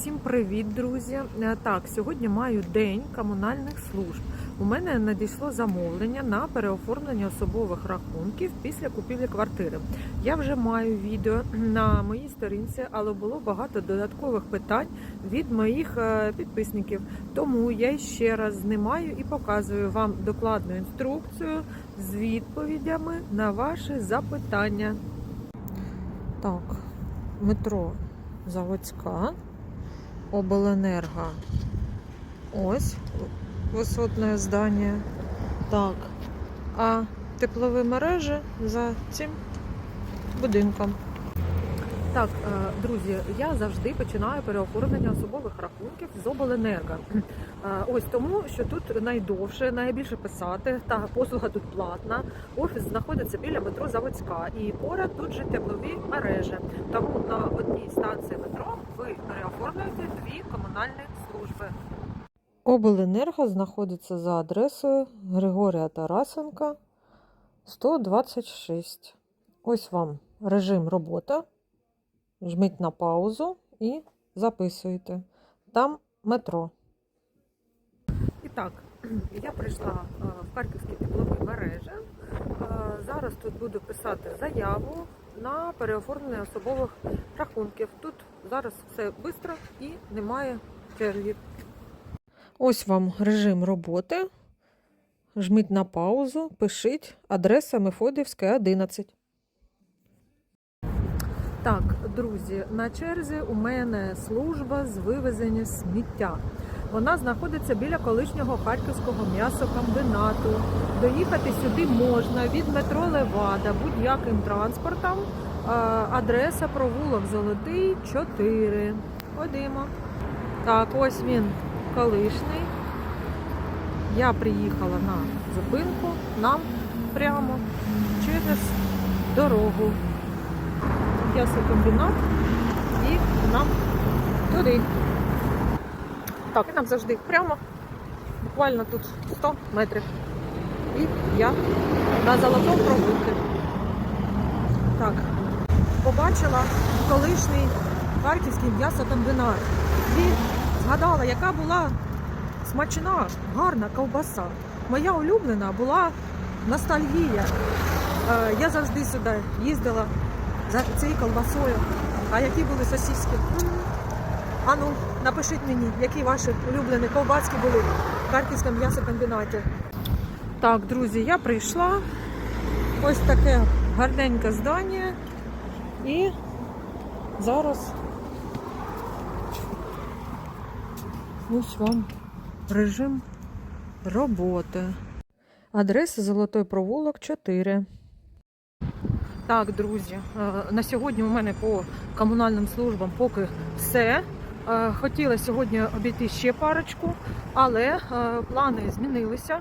Всім привіт, друзі! Е, Так, сьогодні маю день комунальних служб. У мене надійшло замовлення на переоформлення особових рахунків після купівлі квартири. Я вже маю відео на моїй сторінці, але було багато додаткових питань від моїх е, підписників. Тому я ще раз знімаю і показую вам докладну інструкцію з відповідями на ваші запитання. Так, метро Заводська, Обленерго. Ось висотне здання. Так. А теплові мережі за цим будинком. Так, е, друзі, я завжди починаю переоформлення особових рахунків з обленерго. Е, Ось тому, що тут найдовше, найбільше писати, та послуга тут платна. Офіс знаходиться біля метро Заводська і поряд тут же теплові мережі. Тому на одній станції метро ви переоформлюєте дві комунальні служби. Обленерго знаходиться за адресою Григорія Тарасенка 126. Ось вам режим робота. Жміть на паузу і записуйте. Там метро. І так, я прийшла е, в Харківські теплові мережі. Е, Зараз тут буду писати заяву на переоформлення особових рахунків. Тут зараз все швидко і немає чергів. Ось вам режим роботи. Жміть на паузу, пишіть адреса Мефодівська 11. Так, друзі, на черзі у мене служба з вивезення сміття. Вона знаходиться біля колишнього харківського м'ясокомбінату. Доїхати сюди можна від метро Левада будь-яким транспортом. Адреса провулок Золотий 4. Ходимо. Так, ось він колишній. Я приїхала на зупинку нам прямо через дорогу м'ясокомбінат і нам туди. Так, і нам завжди прямо, буквально тут 100 метрів. І я на золотому провулку. Так, побачила колишній харківський м'ясокомбінат. І згадала, яка була смачна, гарна ковбаса. Моя улюблена була ностальгія. Е, Я завжди сюди їздила за цією колбасою. А які були сосиски? М. А ну, напишіть мені, які ваші улюблені ковбаски були в Харківському м'ясокомбінаті. Так, друзі, я прийшла. Ось таке гарненьке здання. І зараз ось вам режим роботи. Адреса Золотой провулок 4. Так, друзі, е, на сьогодні у мене по комунальним службам поки все. Е, Хотіла сьогодні обійти ще парочку, але е, плани змінилися.